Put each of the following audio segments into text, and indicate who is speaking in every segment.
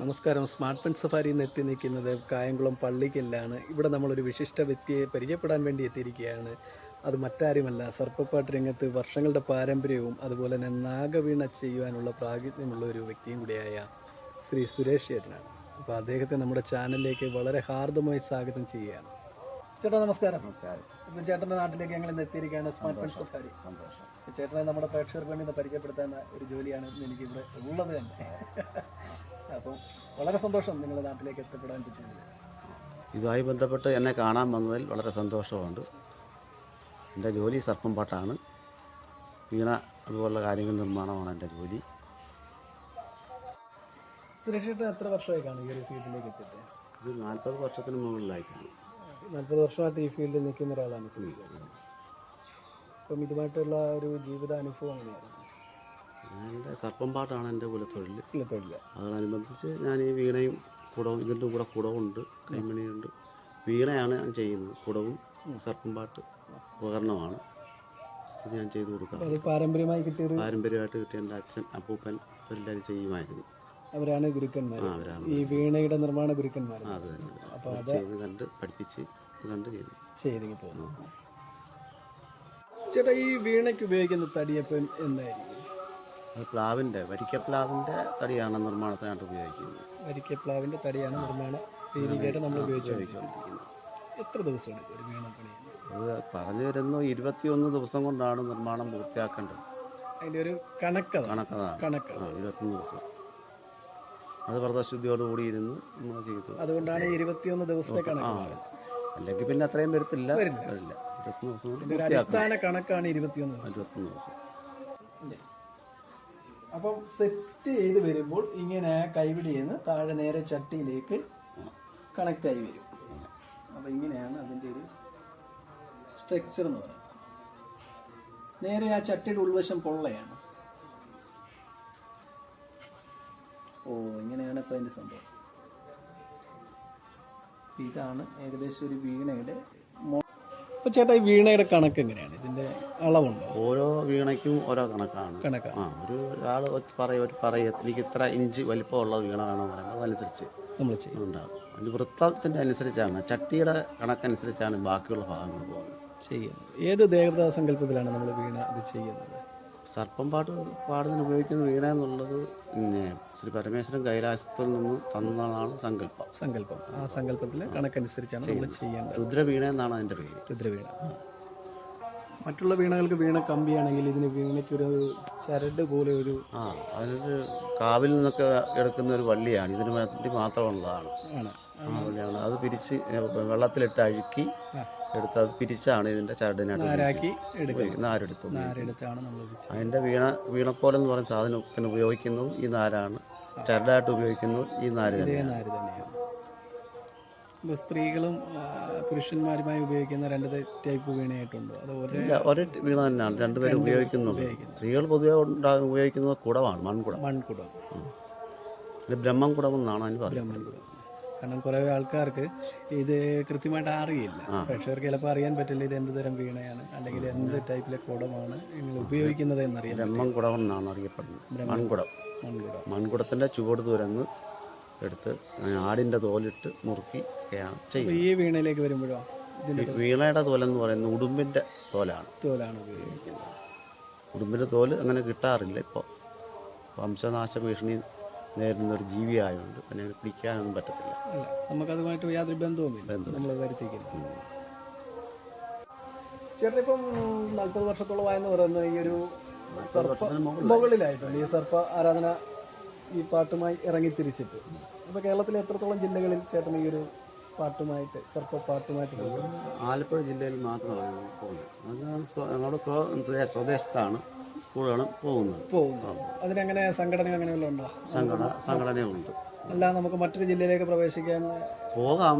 Speaker 1: നമസ്കാരം. Smart pen safari നിന്ന് എത്തി നിൽക്കുന്നത് കായംകുളം പള്ളിക്കല്ലാണ് ഇവിടെ നമ്മളൊരു വിശിഷ്ട വ്യക്തിയെ പരിചയപ്പെടാൻ വേണ്ടി എത്തിയിരിക്കുകയാണ്. അത് മറ്റാരുമല്ല സർപ്പപ്പാട്ട് രംഗത്ത് വർഷങ്ങളുടെ പാരമ്പര്യവും അതുപോലെ തന്നെ നാഗവീണ ചെയ്യുവാനുള്ള പ്രാഗിത്യമുള്ള ഒരു വ്യക്തിയും കൂടിയായ ശ്രീ സുരേഷ് ചേട്ടനാണ്. അപ്പോൾ അദ്ദേഹത്തെ നമ്മുടെ ചാനലിലേക്ക് വളരെ ഹാർദമായി സ്വാഗതം ചെയ്യുകയാണ്. ചേട്ടാ നമസ്കാരം.
Speaker 2: നമസ്കാരം.
Speaker 1: ഇപ്പം ചേട്ടന്റെ നാട്ടിലേക്ക് ഞങ്ങൾ ഇന്ന് എത്തിയിരിക്കുകയാണ് സ്മാർട്ട് പെൻ സഫാരി.
Speaker 2: സന്തോഷം.
Speaker 1: ചേട്ടനെ നമ്മുടെ പ്രേക്ഷകർക്ക് വേണ്ടി പരിചയപ്പെടുത്താൻ ഒരു ജോലിയാണ് ഇന്ന് എനിക്ക് ഇവിടെ ഉള്ളത് തന്നെ. അപ്പം വളരെ സന്തോഷം നിങ്ങളുടെ നാട്ടിലേക്ക് എത്തപ്പെടാൻ പറ്റിയതിൽ
Speaker 2: ഇതുമായി ബന്ധപ്പെട്ട് എന്നെ കാണാൻ വന്നതിൽ വളരെ സന്തോഷമുണ്ട്. എന്റെ ജോലി സർപ്പം പാട്ടാണ്. വീണ അതുപോലുള്ള കാര്യങ്ങൾ നിർമ്മാണമാണ് എന്റെ ജോലി.
Speaker 1: സുരേഷ് എത്ര വർഷമായി കാണും ഈ ഒരു ഫീൽഡിലേക്ക് എത്തിയിട്ട്
Speaker 2: ഇത് നാൽപ്പത് വർഷത്തിന് മുകളിലായിട്ടാണ്.
Speaker 1: നാൽപ്പത് വർഷമായിട്ട് ഈ ഫീൽഡിൽ നിൽക്കുന്ന ഒരാളാണ് ഇപ്പം അപ്പം ഇതുമായിട്ടുള്ള ഒരു ജീവിതാനുഭവം എങ്ങനെയായിരുന്നു
Speaker 2: എന്റെ സർപ്പം പാട്ടാണ് എന്റെ കുലത്തൊഴിൽ
Speaker 1: കുലത്തൊഴിൽ
Speaker 2: അതോടനുബന്ധിച്ച് ഞാൻ ഈ വീണയും കുടവും ഇതിന്റെ കൂടെ കുടവുണ്ട് കൈമണിയുണ്ട്. വീണയാണ് ഞാൻ ചെയ്യുന്നത്. കുടവും സർപ്പം പാട്ട് ഉപകരണമാണ്. ഇത് ഞാൻ ചെയ്തു കൊടുക്കാം
Speaker 1: പാരമ്പര്യമായി കിട്ടിയ
Speaker 2: പാരമ്പര്യമായിട്ട് കിട്ടിയ എന്റെ അച്ഛൻ അപ്പൂപ്പൻ എല്ലാവരും ചെയ്യുമായിരുന്നു.
Speaker 1: അവരാണ് ഗുരുക്കന്മാർ ഈ വീണയുടെ നിർമ്മാണ ഗുരുക്കന്മാർ
Speaker 2: അത് തന്നെ.
Speaker 1: അപ്പോൾ
Speaker 2: അത് ചെയ്ത് കണ്ട് പഠിപ്പിച്ച് കണ്ട് ചെയ്തു.
Speaker 1: ചെയ്തിങ്ങി പോകുന്നു ചേട്ടാ ഈ വീണയ്ക്ക് ഉപയോഗിക്കുന്ന തടിയപ്പം എന്തായിരിക്കും?
Speaker 2: അത് പ്ലാവിന്റെ വരിക്കപ്ലാവിന്റെ തടിയാണ് നിർമ്മാണത്തിനായിട്ട് ഉപയോഗിക്കുന്നത്.
Speaker 1: വരിക്കപ്ലാവിന്റെ തടിയാണ് നിർമ്മാണ രീതിക്കായിട്ട് നമ്മൾ ഉപയോഗിച്ചുകൊണ്ടിരിക്കുന്നത്. എത്ര ദിവസം
Speaker 2: അത് പറഞ്ഞു വരുന്നു ഇരുപത്തിയൊന്ന് ദിവസം കൊണ്ടാണ് നിർമ്മാണം പൂർത്തിയാക്കേണ്ടത്.
Speaker 1: അതിന്റെ ഒരു കണക്ക്
Speaker 2: കണക്കതാണ്.
Speaker 1: കണക്ക്
Speaker 2: ഇരുപത്തൊന്ന് ദിവസം. അത് വ്രതശുദ്ധിയോടുകൂടി ഇരുന്ന് നമ്മൾ ചെയ്തു.
Speaker 1: അതുകൊണ്ടാണ് ഇരുപത്തിയൊന്ന് ദിവസത്തെ കണക്ക്
Speaker 2: അല്ലെങ്കിൽ പിന്നെ അത്രയും വരത്തില്ല.
Speaker 1: വരില്ല.
Speaker 2: ഇരുപത്തൊന്ന് ദിവസം
Speaker 1: അടിസ്ഥാന കണക്കാണ് ഇരുപത്തിയൊന്ന് ദിവസം.
Speaker 2: ഇരുപത്തൊന്ന് ദിവസം.
Speaker 1: അപ്പം സെറ്റ് ചെയ്ത് വരുമ്പോൾ ഇങ്ങനെ കൈപിടി നിന്ന് താഴെ നേരെ ചട്ടിയിലേക്ക് കണക്റ്റായി വരും. അപ്പം ഇങ്ങനെയാണ് അതിന്റെ ഒരു സ്ട്രക്ചർ എന്ന് പറയുന്നത്. നേരെ ആ ചട്ടിയുടെ ഉൾവശം പൊള്ളയാണ്. ഓ ഇങ്ങനെയാണ് ഇപ്പം അതിന്റെ സംഭവം. ഇതാണ് ഏകദേശം ഒരു വീണയുടെ അപ്പോൾ ചേട്ടാ ഈ വീണയുടെ കണക്ക് എങ്ങനെയാണ്? ഇതിന്റെ അളവുണ്ടോ?
Speaker 2: ഓരോ വീണയ്ക്കും ഓരോ കണക്കാണ്.
Speaker 1: കണക്കാണ്
Speaker 2: ആ ഒരു ഒരാൾ പറയും ഒരു പറയും എനിക്ക് ഇത്ര ഇഞ്ച് വലിപ്പമുള്ള വീണ വേണം? പറയുമ്പോൾ അതനുസരിച്ച്
Speaker 1: നമ്മൾ ചെയ്യും.
Speaker 2: ഉണ്ടാകും അതിന്റെ വൃത്തത്തിന്റെ അനുസരിച്ചാണ് ചട്ടിയുടെ കണക്കനുസരിച്ചാണ് ബാക്കിയുള്ള ഭാഗങ്ങൾ പോകുന്നത്.
Speaker 1: ചെയ്യുന്നത്. ഏത് ദേവതാ സങ്കല്പത്തിലാണ് നമ്മൾ വീണ ഇത് ചെയ്യുന്നത്?
Speaker 2: സർപ്പം പാട്ട് പാടുന്നതിന് ഉപയോഗിക്കുന്ന വീണ എന്നുള്ളത് പിന്നെ ശ്രീ പരമേശ്വരൻ കൈലാസത്തിൽ നിന്ന് തന്നതാണ് സങ്കല്പം.
Speaker 1: സങ്കല്പം. ആ സങ്കല്പത്തിലെ കണക്കനുസരിച്ചാണ് നമ്മൾ ചെയ്യേണ്ടത്.
Speaker 2: രുദ്രവീണ എന്നാണ് അതിന്റെ പേര്.
Speaker 1: രുദ്രവീണ. മറ്റുള്ള വീണകൾക്ക് വീണ കമ്പിയാണെങ്കിൽ ഇതിന് വീണയ്ക്കൊരു ചരട് പോലെ ഒരു
Speaker 2: ആ അതിനൊരു കാവിൽ നിന്നൊക്കെ എടുക്കുന്ന ഒരു വള്ളിയാണ്. ഇതിന് വേണ്ടി മാത്രമുള്ളതാണ്.
Speaker 1: ആണ്.
Speaker 2: അത് പിരിച്ച് വെള്ളത്തിലിട്ട് അഴുക്കി. എടുത്ത് അത് പിരിച്ചാണ് ഇതിന്റെ ചരടിനായിട്ട് അതിന്റെ നാരെടുത്ത് വീണ വീണക്കോലെന്ന് പറയുന്ന സാധനത്തിന് ഉപയോഗിക്കുന്നു ഈ നാരാണ്. ചരടായിട്ട് ഉപയോഗിക്കുന്നു ഈ നാര് തന്നെയാണ്.
Speaker 1: സ്ത്രീകളും പുരുഷന്മാരുമായി ഉപയോഗിക്കുന്ന രണ്ട് ടൈപ്പ് വീണയായിട്ടുണ്ടോ. അത് ഒരേ
Speaker 2: വീണ തന്നെയാണ്. രണ്ടുപേരും ഉപയോഗിക്കുന്നുണ്ട് സ്ത്രീകൾ പൊതുവെ ഉപയോഗിക്കുന്നത് കുടമാണ് മൺകുടം.
Speaker 1: മൺകുടം.
Speaker 2: ബ്രഹ്മം കുടം എന്നാണ് അതിന് പറയുന്നത്.
Speaker 1: കാരണം കുറേ ആൾക്കാർക്ക് ഇത് കൃത്യമായിട്ട് അറിയില്ല. പ്രേക്ഷകർക്ക് ചിലപ്പോൾ അറിയാൻ പറ്റില്ല ഇത് എന്ത് തരം വീണയാണ് അല്ലെങ്കിൽ എന്ത് ടൈപ്പിലെ കുടമാണ് നിങ്ങൾ ഉപയോഗിക്കുന്നത്
Speaker 2: എന്നറിയാം എന്നാണ് അറിയപ്പെടുന്നത്. മൺകുടം.
Speaker 1: മൺകുടം.
Speaker 2: മൺകുടത്തിന്റെ ചുവട് തുരന്ന് എടുത്ത് ആടിന്റെ തോലിട്ട് മുറുക്കി ചെയ്യുന്നത്
Speaker 1: ഈ വീണയിലേക്ക് വരുമ്പോഴോ?
Speaker 2: വീണയുടെ തോലെന്ന് പറയുന്നത് ഉടുമ്പിന്റെ തോലാണ്.
Speaker 1: തോലാണ് ഉപയോഗിക്കുന്നത്.
Speaker 2: ഉടുമ്പിന്റെ തോൽ അങ്ങനെ കിട്ടാറില്ല ഇപ്പോൾ വംശനാശ ഭീഷണി നേരിടുന്ന ഒരു ജീവിയായതുകൊണ്ട് അതിനെ പിടിക്കാനൊന്നും പറ്റത്തില്ല.
Speaker 1: അല്ല നമുക്കതുമായിട്ട് യാതൊരു ബന്ധവുമില്ല. നമ്മൾ വരുത്തിക്കുന്നത് ചേട്ടൻ ഇപ്പം നാൽപ്പത് വർഷത്തോളമായെന്ന് പറയുന്ന ഈ ഒരു സർപ്പ മുകളിലായിട്ടുണ്ട്. ഈ സർപ്പ ആരാധന ഈ പാട്ടുമായി ഇറങ്ങി തിരിച്ചിട്ട് അപ്പോൾ കേരളത്തിലെ എത്രത്തോളം ജില്ലകളിൽ ചേട്ടൻ ഈ ഒരു പാട്ടുമായിട്ട് സർപ്പ പാട്ടുമായിട്ട്
Speaker 2: ആലപ്പുഴ ജില്ലയിൽ മാത്രമാണ് പോകുന്നത്. അത് ഞങ്ങളുടെ സ്വദേശത്താണ്. കൂടുതലും പോകുന്നത്.
Speaker 1: പോകുന്നു അതിനെങ്ങനെ സംഘടന അങ്ങനെ വല്ലതും ഉണ്ടോ?
Speaker 2: സംഘടന സംഘടനയുണ്ട്.
Speaker 1: അല്ല നമുക്ക് മറ്റൊരു ജില്ലയിലേക്ക് പ്രവേശിക്കാൻ
Speaker 2: പോകാം.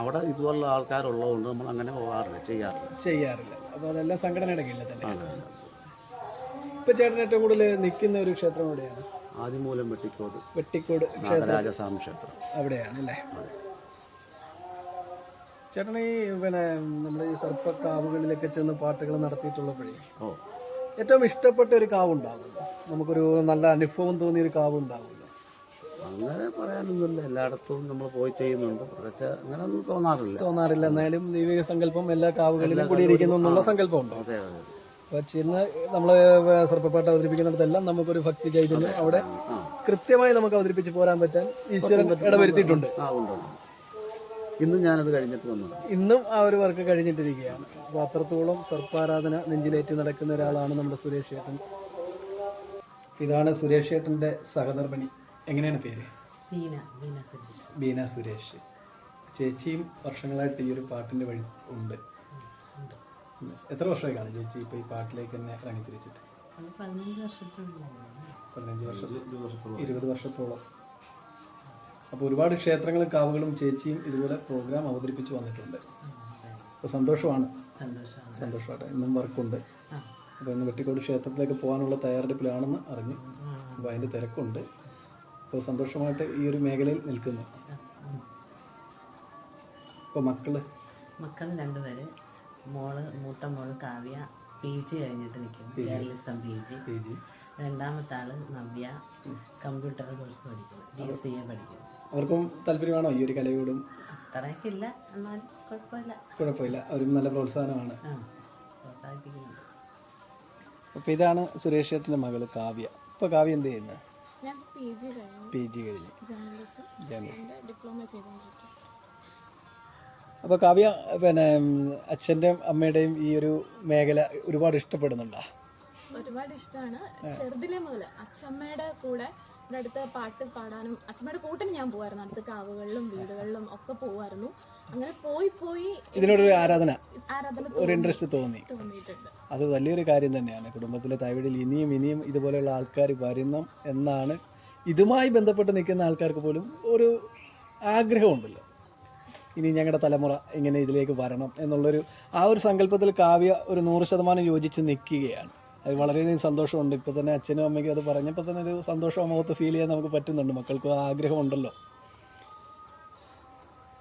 Speaker 2: അവിടെ ഇതുപോലുള്ള ആൾക്കാരുള്ളതുകൊണ്ട് നമ്മൾ അങ്ങനെ പോകാറില്ല ചെയ്യാറില്ല.
Speaker 1: ചെയ്യാറില്ല. അപ്പോൾ അതെല്ലാം സംഘടനയുടെ കീഴിൽ തന്നെ. ഇപ്പൊ ചേട്ടൻ ഏറ്റവും കൂടുതൽ നിൽക്കുന്ന ഒരു ക്ഷേത്രം എവിടെയാണ്?
Speaker 2: ആദിമൂലം വെട്ടിക്കോട്.
Speaker 1: വെട്ടിക്കോട്
Speaker 2: രാജസ്വാമി ക്ഷേത്രം.
Speaker 1: അവിടെയാണ് അല്ലേ? ചേട്ടൻ ഈ പിന്നെ നമ്മുടെ ഈ സർപ്പക്കാവുകളിലൊക്കെ ചെന്ന് പാട്ടുകൾ നടത്തിയിട്ടുള്ളപ്പോഴേ
Speaker 2: ഓ.
Speaker 1: ഏറ്റവും ഇഷ്ടപ്പെട്ട ഒരു കാവ് ഉണ്ടാകുന്നു നമുക്കൊരു നല്ല അനുഭവം തോന്നിയ ഒരു കാവ് ഉണ്ടാകുന്നു
Speaker 2: അങ്ങനെ പറയാനൊന്നുമില്ല. എല്ലായിടത്തും നമ്മൾ പോയി ചെയ്യുന്നുണ്ട്. പ്രത്യേകിച്ച് അങ്ങനെ ഒന്നും തോന്നാറില്ല.
Speaker 1: തോന്നാറില്ല. എന്നാലും ദൈവിക സങ്കല്പം എല്ലാ കാവുകളിലും കൂടിയിരിക്കുന്നു എന്നുള്ള സങ്കല്പം ഉണ്ടോ അപ്പൊ ചെന്ന് നമ്മൾ സർപ്പപ്പാട്ട് അവതരിപ്പിക്കുന്നിടത്തെല്ലാം നമുക്കൊരു ഭക്തി ചൈതന്യം അവിടെ കൃത്യമായി നമുക്ക് അവതരിപ്പിച്ച് പോരാൻ പറ്റാൻ ഈശ്വരൻ ഇടവരുത്തിയിട്ടുണ്ട്.
Speaker 2: ആ ഉണ്ട്. ഇന്നും ഞാനത് കഴിഞ്ഞിട്ട് വന്നു
Speaker 1: ഇന്നും ആ ഒരു വർക്ക് കഴിഞ്ഞിട്ടിരിക്കുകയാണ്. അപ്പോൾ അത്രത്തോളം സർപ്പാരാധന നെഞ്ചിലേറ്റി നടക്കുന്ന ഒരാളാണ് നമ്മുടെ സുരേഷ് ഏട്ടൻ. ഇതാണ് സുരേഷ് ഏട്ടന്റെ സഹധർമ്മിണി. എങ്ങനെയാണ് പേര്?
Speaker 3: ബീന ബീന സുരേഷ്.
Speaker 1: ബീന സുരേഷ്. ചേച്ചിയും വർഷങ്ങളായിട്ട് ഈ ഒരു പാട്ടിന്റെ വഴി ഉണ്ട്. എത്ര വർഷമായി കാണും ചേച്ചി ഇപ്പോൾ ഈ പാട്ടിലേക്ക് തന്നെ ഇറങ്ങി തിരിച്ചിട്ട്?
Speaker 3: അത് പതിനഞ്ച്
Speaker 1: വർഷത്തോളം. ഇരുപത് വർഷത്തോളം. അപ്പോൾ ഒരുപാട് ക്ഷേത്രങ്ങളും കാവുകളും ചേച്ചിയും ഇതുപോലെ പ്രോഗ്രാം അവതരിപ്പിച്ച് വന്നിട്ടുണ്ട്. അപ്പോൾ സന്തോഷമാണ്. സന്തോഷമായിട്ട് ഇന്നും വർക്കുണ്ട്. അപ്പോൾ ഇന്ന് വെട്ടിക്കോട് ക്ഷേത്രത്തിലേക്ക് പോകാനുള്ള തയ്യാറെടുപ്പിലാണെന്ന് അറിഞ്ഞു അപ്പോൾ അതിന്റെ തിരക്കുണ്ട്. അപ്പോൾ സന്തോഷമായിട്ട് ഈ ഒരു മേഖലയിൽ നിൽക്കുന്നു. അപ്പോൾ മക്കൾ?
Speaker 3: മക്കൾ രണ്ടുപേര്. മോൾ മൂത്ത മോൾ കാവ്യ പി ജി കഴിഞ്ഞിട്ട് നിൽക്കുന്നു ജേർണലിസം പി ജി. രണ്ടാമത്തെ ആൾ നവ്യ. കമ്പ്യൂട്ടർ കോഴ്സ് പഠിക്കുന്നു. ഡി സി എ പഠിക്കുന്നു.
Speaker 1: അവർക്കും താല്പര്യമാണോ ഈ ഒരു കലയോടും
Speaker 3: അത്രയൊക്കെ ഇല്ല എന്നാലും കുഴപ്പമില്ല.
Speaker 1: കുഴപ്പമില്ല. അവരും നല്ല പ്രോത്സാഹനമാണ്.
Speaker 3: പ്രോത്സാഹിപ്പിക്കുന്നുണ്ട്.
Speaker 1: അപ്പോൾ ഇതാണ് സുരേഷ് ചേട്ടന്റെ മകൾ കാവ്യ. ഇപ്പോൾ കാവ്യ എന്ത് ചെയ്യുന്നത്
Speaker 4: ഞാൻ പി ജി കഴിഞ്ഞു.
Speaker 1: പി ജി കഴിഞ്ഞ്.
Speaker 4: ജേർണലിസം.
Speaker 1: ജേർണലിസ്റ്റ്
Speaker 4: ഡിപ്ലോമ ചെയ്തുകൊണ്ടിരിക്കും
Speaker 1: അപ്പോൾ കാവ്യ പിന്നെ അച്ഛന്റെയും അമ്മയുടെയും ഈ ഒരു മേഖല ഒരുപാട് ഇഷ്ടപ്പെടുന്നുണ്ടോ?
Speaker 4: ഒരുപാട് ഇഷ്ടമാണ്. ചെറുതിലെ മുതൽ അച്ഛമ്മയുടെ കൂടെ ഇവിടെ അടുത്ത് പാട്ട് പാടാനും അച്ഛമ്മയുടെ കൂട്ടിന് ഞാൻ പോകുമായിരുന്നു അടുത്ത കാവുകളിലും വീടുകളിലും ഒക്കെ പോകുമായിരുന്നു അങ്ങനെ പോയി പോയി
Speaker 1: ഇതിനോടൊരു ആരാധന
Speaker 4: ആരാധന
Speaker 1: ഒരു ഇൻട്രസ്റ്റ് തോന്നി.
Speaker 4: തോന്നിയിട്ടുണ്ട്.
Speaker 1: അത് വലിയൊരു കാര്യം തന്നെയാണ്. കുടുംബത്തിലെ തൈവീടിൽ ഇനിയും ഇനിയും ഇതുപോലെയുള്ള ആൾക്കാർ വരണം എന്നാണ് ഇതുമായി ബന്ധപ്പെട്ട് നിൽക്കുന്ന ആൾക്കാർക്ക് പോലും ഒരു ആഗ്രഹമുണ്ടല്ലോ. ഇനി ഞങ്ങളുടെ തലമുറ ഇങ്ങനെ ഇതിലേക്ക് വരണം എന്നുള്ളൊരു ആ ഒരു സങ്കല്പത്തിൽ കാവ്യ ഒരു നൂറ് ശതമാനം യോജിച്ച് നിൽക്കുകയാണ്. വളരെയധികം സന്തോഷമുണ്ട്. ഇപ്പോൾ തന്നെ അച്ഛനും അമ്മയ്ക്കും അത് പറഞ്ഞപ്പോൾ തന്നെ ഒരു സന്തോഷം മുഖത്ത് ഫീൽ ചെയ്യാൻ നമുക്ക് പറ്റുന്നുണ്ട്. മക്കൾക്കും ആഗ്രഹമുണ്ടല്ലോ.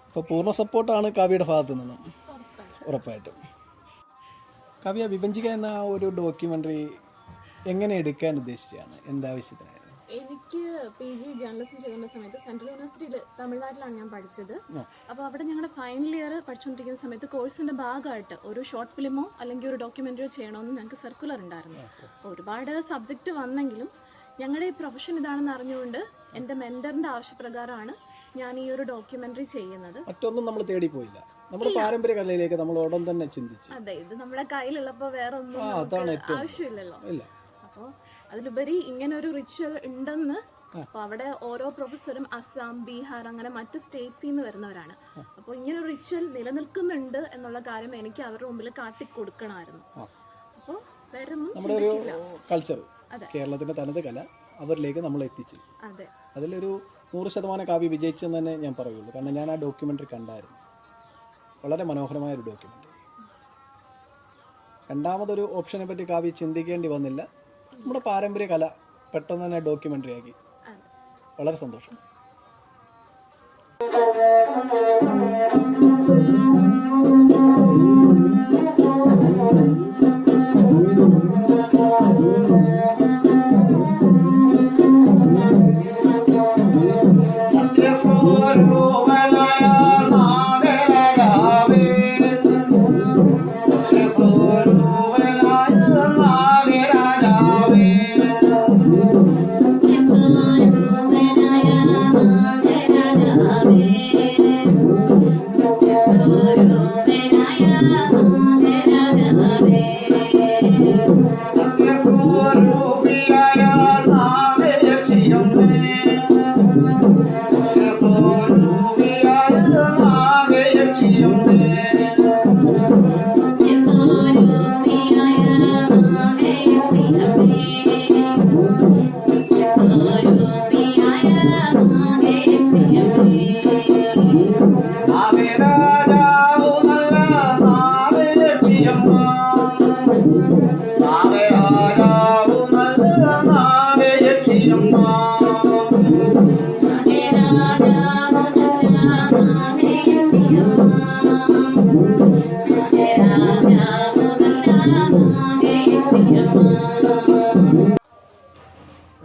Speaker 1: അപ്പോൾ പൂർണ സപ്പോർട്ടാണ് കാവ്യയുടെ ഭാഗത്തു നിന്നും. ഉറപ്പായിട്ടും. കാവ്യ വിഭജിക്കുക എന്ന ആ ഒരു ഡോക്യുമെന്ററി എങ്ങനെ എടുക്കാൻ ഉദ്ദേശിച്ചാണ് എന്താവശ്യത്തിനായിരുന്നു
Speaker 4: എനിക്ക് പി ജി ജേർണലിസം ചെയ്യുന്ന സമയത്ത് സെൻട്രൽ യൂണിവേഴ്സിറ്റിയിൽ തമിഴ്നാട്ടിലാണ് ഞാൻ പഠിച്ചത്. അപ്പോൾ അവിടെ ഞങ്ങളുടെ ഫൈനൽ ഇയർ പഠിച്ചുകൊണ്ടിരിക്കുന്ന സമയത്ത് കോഴ്സിന്റെ ഭാഗമായിട്ട് ഒരു ഷോർട്ട് ഫിലിമോ അല്ലെങ്കിൽ ഒരു ഡോക്യുമെന്ററിയോ ചെയ്യണമെന്ന് ഞങ്ങൾക്ക് സർക്കുലർ ഉണ്ടായിരുന്നു. അപ്പോൾ ഒരുപാട് സബ്ജക്റ്റ് വന്നെങ്കിലും ഞങ്ങളുടെ ഈ പ്രൊഫഷൻ ഇതാണെന്ന് അറിഞ്ഞുകൊണ്ട് എന്റെ മെന്ററിന്റെ ആവശ്യപ്രകാരമാണ് ഞാൻ ഈ ഒരു ഡോക്യുമെന്ററി ചെയ്യുന്നത്.
Speaker 1: മറ്റൊന്നും നമ്മൾ തേടി പോയില്ല. നമ്മുടെ പാരമ്പര്യ കലയിലേക്ക് നമ്മൾ ഉടൻ തന്നെ ചിന്തിച്ചു.
Speaker 4: അതെ ഇത് നമ്മുടെ കയ്യിലുള്ളപ്പോൾ വേറെ ഒന്നും ആവശ്യമില്ലല്ലോ. അപ്പോൾ അതിലുപരി ഇങ്ങനെ ഒരു റിച്വൽ ഉണ്ടെന്ന് അപ്പൊ അവിടെ ഓരോ പ്രൊഫസറും അസാം ബീഹാർ അങ്ങനെ മറ്റു സ്റ്റേറ്റ്സിൽ നിന്ന് വരുന്നവരാണ്. അപ്പോൾ ഇങ്ങനെ ഒരു റിച്വൽ നിലനിൽക്കുന്നുണ്ട് എന്നുള്ള കാര്യം എനിക്ക് അവരുടെ മുമ്പിൽ കാട്ടിക്കൊടുക്കണമായിരുന്നു.
Speaker 1: അപ്പോ
Speaker 4: അപ്പോൾ വേറെ
Speaker 1: കൾച്ചർ കേരളത്തിന്റെ തനത് കല അവരിലേക്ക് നമ്മൾ എത്തിച്ചു.
Speaker 4: അതെ.
Speaker 1: അതിലൊരു നൂറ് ശതമാനം കാവ്യ വിജയിച്ചെന്ന് തന്നെ ഞാൻ പറയുള്ളൂ. കാരണം ഞാൻ ആ ഡോക്യുമെന്ററി കണ്ടായിരുന്നു. വളരെ മനോഹരമായ ഒരു ഡോക്യുമെന്ററി രണ്ടാമതൊരു ഓപ്ഷനെ പറ്റി കാവ്യ ചിന്തിക്കേണ്ടി വന്നില്ല. നമ്മുടെ പാരമ്പര്യ കല പെട്ടെന്ന് തന്നെ ഡോക്യുമെന്ററി ആക്കി. വളരെ സന്തോഷം.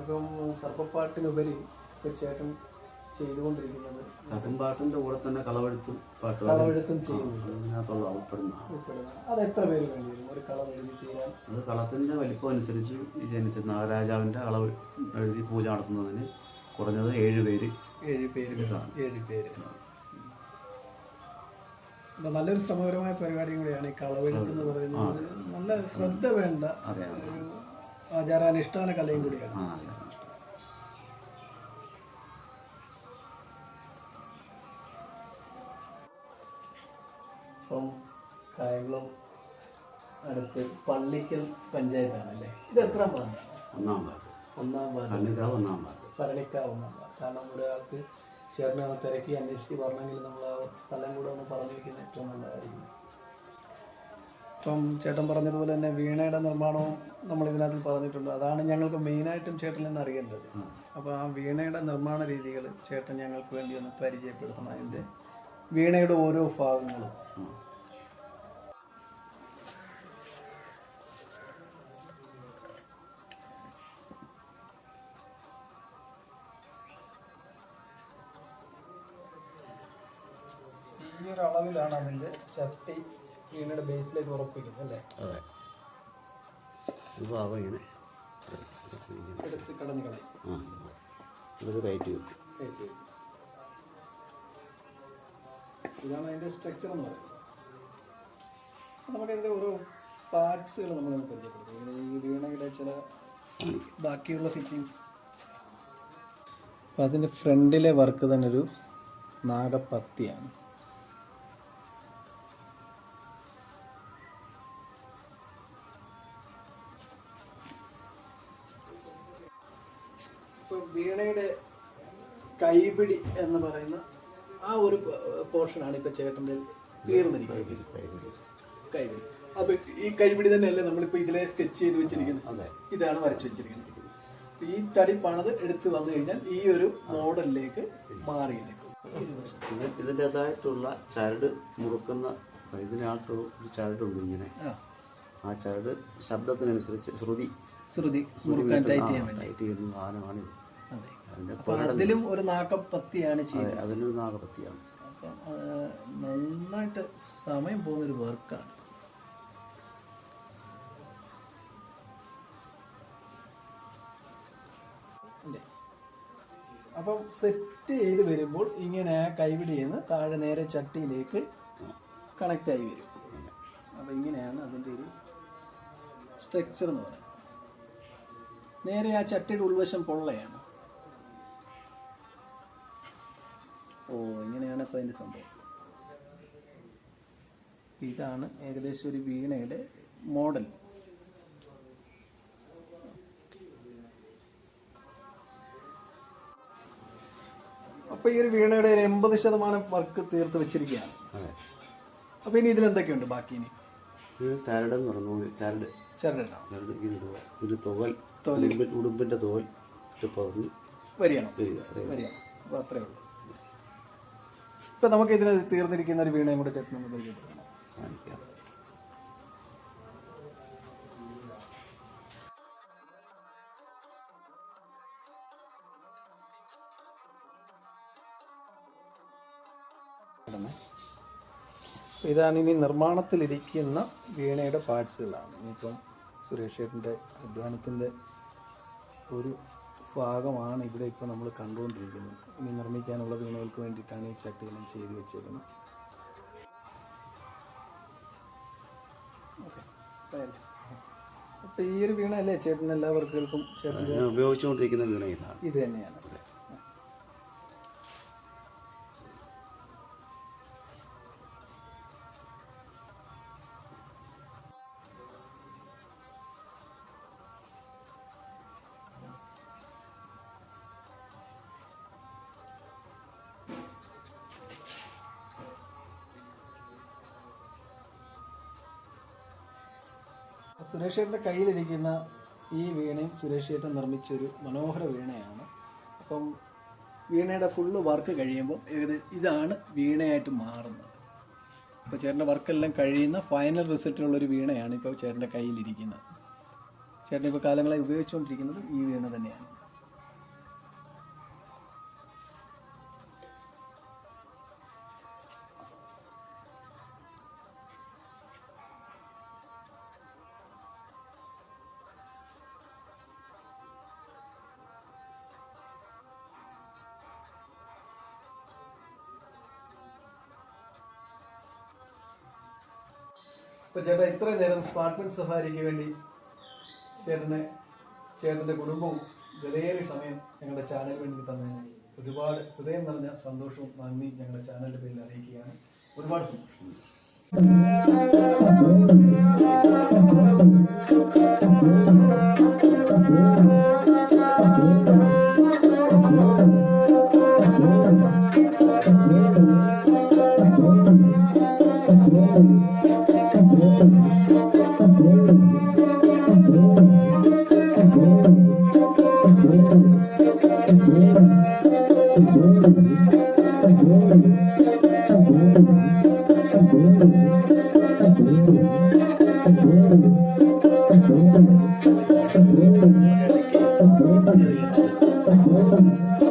Speaker 1: അപ്പം സർപ്പപ്പാട്ടിനുപരി ചേട്ടൻ ചെയ്തുകൊണ്ടിരിക്കുന്നത്
Speaker 2: സകൻ പാട്ടിന്റെ കൂടെ തന്നെ കളവെഴുത്തും പാട്ട്
Speaker 1: കളവെഴുത്തും
Speaker 2: അതിനകത്തുള്ള ഉൾപ്പെടുന്ന.
Speaker 1: അത് എത്ര പേര് വേണ്ടിവരും? ഒരു കളം എഴുതി തീരാൻ?
Speaker 2: അത് കളത്തിന്റെ വലിപ്പം അനുസരിച്ച് ഇതനുസരിച്ച് നാഗരാജാവിന്റെ കളവ് എഴുതി പൂജ നടത്തുന്നതിന് കുറഞ്ഞത് ഏഴ് പേര്
Speaker 1: ഏഴ് പേര് ഏഴ് പേര്. നല്ലൊരു ശ്രമകരമായ പരിപാടി കൂടിയാണ് ഈ കളവെഴുത്ത് എന്ന് പറയുന്നത്. നല്ല ശ്രദ്ധ വേണ്ട ഒരു ആചാരാനുഷ്ഠാന കലയും കൂടിയാണ്. ഇപ്പം കായംകുളം അടുത്ത് പള്ളിക്കൽ പഞ്ചായത്താണ് അല്ലേ ഇത് എത്ര ഭാഗം
Speaker 2: ഒന്നാം ഭാഗം
Speaker 1: ഒന്നാം ഭാഗം
Speaker 2: കണ്ണിക്കാവ് ഒന്നാം ഭാഗം
Speaker 1: ഭരണിക്കാവ് ഒന്നാം ഭാഗം കാരണം ഒരാൾക്ക് ചേട്ടനെ ഒന്ന് തിരക്കി അന്വേഷിച്ച് പറഞ്ഞെങ്കിൽ നമ്മൾ ആ സ്ഥലം കൂടെ ഒന്ന് പറഞ്ഞു വയ്ക്കുന്നത് ഏറ്റവും നല്ലതായിരിക്കും. ഇപ്പം ചേട്ടൻ പറഞ്ഞതുപോലെ തന്നെ വീണയുടെ നിർമ്മാണവും നമ്മൾ ഇതിനകത്ത് പറഞ്ഞിട്ടുണ്ട്. അതാണ് ഞങ്ങൾക്ക് മെയിനായിട്ടും ചേട്ടനിൽ നിന്ന് അറിയേണ്ടത്. അപ്പോൾ ആ വീണയുടെ നിർമ്മാണ രീതികൾ ചേട്ടൻ ഞങ്ങൾക്ക് വേണ്ടി ഒന്ന് പരിചയപ്പെടുത്തണം. അതിന്റെ വീണയുടെ ഓരോ ഭാഗങ്ങളും. ചട്ടി വീണയുടെ ബേസിലേക്ക് ഉറപ്പിക്കും അല്ലേ?
Speaker 2: അതെ. ഭാഗം ഇങ്ങനെ
Speaker 1: എടുത്ത് കടന്നു കളയും.
Speaker 2: ആ. ഇത് കയറ്റി വെക്കും.
Speaker 1: കയറ്റി വെക്കും. ഇതാണ് അതിന്റെ സ്ട്രക്ചർ എന്ന് പറയുന്നത്. അപ്പോൾ നമുക്കതിന്റെ ഓരോ പാർട്സുകൾ നമ്മൾ പരിചയപ്പെടുത്തും. ഇങ്ങനെ ഈ വീണയുടെ ചില ബാക്കിയുള്ള ഫിറ്റിങ്സ് അപ്പോൾ അതിന്റെ ഫ്രണ്ടിലെ വർക്ക് തന്നെ ഒരു നാഗപ്പത്തിയാണ്. കൈപിടി എന്ന് പറയുന്ന ആ ഒരു പോർഷനാണ് ഇപ്പോൾ ചേട്ടന്റെ തീർന്നിരിക്കുന്നത്. കൈപിടി അപ്പോൾ ഈ കൈപിടി തന്നെയല്ലേ നമ്മളിപ്പോൾ ഇതിലെ സ്കെച്ച് ചെയ്ത് വെച്ചിരിക്കുന്നത്?
Speaker 2: അതെ.
Speaker 1: ഇതാണ് വരച്ചു വെച്ചിരിക്കുന്നത്. അപ്പൊ ഈ തടി പണത് എടുത്തു വന്നു കഴിഞ്ഞാൽ ഈ ഒരു മോഡലിലേക്ക് മാറിയെടുക്കും
Speaker 2: പിന്നെ ഇതിന്റെതായിട്ടുള്ള ചരട് മുറുക്കുന്ന ഇതിനകത്തൊരു ഒരു ചരടുണ്ട് ഇങ്ങനെ.
Speaker 1: ആ,
Speaker 2: ചരട് ശബ്ദത്തിനനുസരിച്ച് ശ്രുതി
Speaker 1: ശ്രുതി ടൈറ്റ്
Speaker 2: ചെയ്യുന്ന സാധനമാണ് ഇത്
Speaker 1: അതെ
Speaker 2: അതിന്റെ
Speaker 1: അപ്പൊ അതിലും ഒരു നാക്കപ്പത്തിയാണ് ചെയ്യുന്നത്
Speaker 2: അതെ അതിലൊരു നാക്കപ്പത്തിയാണ്
Speaker 1: അപ്പം നന്നായിട്ട് സമയം പോകുന്നൊരു വർക്കാണ്. അപ്പം സെറ്റ് ചെയ്ത് വരുമ്പോൾ ഇങ്ങനെ കൈവിടി നിന്ന് താഴെ നേരെ ചട്ടിയിലേക്ക് കണക്റ്റായി വരും. അപ്പം ഇങ്ങനെയാണ് അതിന്റെ ഒരു സ്ട്രക്ചർ എന്ന് പറയുന്നത്. നേരെ ആ ചട്ടിയുടെ ഉൾവശം പൊള്ളയാണ്. ഓ ഇങ്ങനെയാണ് ഇപ്പോൾ അതിന്റെ സംഭവം. ഇതാണ് ഏകദേശം ഒരു വീണയുടെ മോഡൽ. അപ്പോൾ ഈ ഒരു വീണയുടെ ഒരു എൺപത് ശതമാനം വർക്ക് തീർത്ത് വെച്ചിരിക്കുകയാണ്.
Speaker 2: അപ്പൊ
Speaker 1: അപ്പോൾ ഇനി ഇതിലെന്തൊക്കെയുണ്ട് ബാക്കി ഇനി?
Speaker 2: ചരട് ചരടെന്ന് പറഞ്ഞു ചരട്.
Speaker 1: ചെറുതാണ്
Speaker 2: ചരട് ഇത് ഉടുമ്പിൻ- ഉടുമ്പിന്റെ തുകൽ ഇട്ട് പതിഞ്ഞ്
Speaker 1: വരികയാണ്
Speaker 2: വരിക. അതെ.
Speaker 1: അപ്പോൾ അത്രേ ഉള്ളൂ. ഇപ്പം നമുക്ക് ഇതിന് തീർന്നിരിക്കുന്ന ഒരു വീണയും കൂടെ ചേട്ടനൊന്ന് പരിചയപ്പെടുത്തണം
Speaker 2: കാണിക്കാം
Speaker 1: ഇതാണ് ഇനി നിർമ്മാണത്തിലിരിക്കുന്ന വീണയുടെ പാർട്സുകളാണ്. ഇനിയിപ്പം സുരേഷ് ചേട്ടന്റെ അധ്വാനത്തിന്റെ ഒരു ഭാഗമാണ് ഇവിടെ ഇപ്പോൾ നമ്മൾ കണ്ടുകൊണ്ടിരിക്കുന്നത്. ഇനി നിർമ്മിക്കാനുള്ള വീണകൾക്ക് വേണ്ടിയിട്ടാണ് ഈ ചട്ടികളും ചെയ്തു വെച്ചേക്കുന്നത്. ഓക്കെ അപ്പോൾ ഈ ഒരു വീണ അല്ലേ ചേട്ടൻ എല്ലാ വർക്കുകൾക്കും ചേട്ടൻ
Speaker 2: ഉപയോഗിച്ചുകൊണ്ടിരിക്കുന്ന വീണ ഇതാണ്.
Speaker 1: ഇത് തന്നെയാണ്. സുരേഷ് ചേട്ടന്റെ കയ്യിലിരിക്കുന്ന ഈ വീണയും സുരേഷ് ചേട്ടൻ നിർമ്മിച്ചൊരു മനോഹര വീണയാണ്. അപ്പം വീണയുടെ ഫുള്ള് വർക്ക് കഴിയുമ്പോൾ ഏകദേശം ഇതാണ് വീണയായിട്ട് മാറുന്നത്. അപ്പോൾ ചേട്ടന്റെ വർക്കെല്ലാം കഴിയുന്ന ഫൈനൽ റിസൾട്ടുള്ളൊരു വീണയാണ് ഇപ്പോൾ ചേട്ടന്റെ കയ്യിലിരിക്കുന്നത്. ചേട്ടൻ ഇപ്പോൾ കാലങ്ങളായി ഉപയോഗിച്ചുകൊണ്ടിരിക്കുന്നത് ഈ വീണ തന്നെയാണ്. അപ്പോൾ ചേട്ടാ ഇത്രയും നേരം സ്മാർട്ട് പെൻ സഫാരിക്ക് വേണ്ടി ചേട്ടനെ ചേട്ടന്റെ കുടുംബവും വിലയേറിയ സമയം ഞങ്ങളുടെ ചാനലിന് വേണ്ടി തന്നതിന് ഒരുപാട് ഹൃദയം നിറഞ്ഞ സന്തോഷവും നന്ദി ഞങ്ങളുടെ ചാനലിന്റെ പേരിൽ അറിയിക്കുകയാണ്. ഒരുപാട് സന്തോഷം.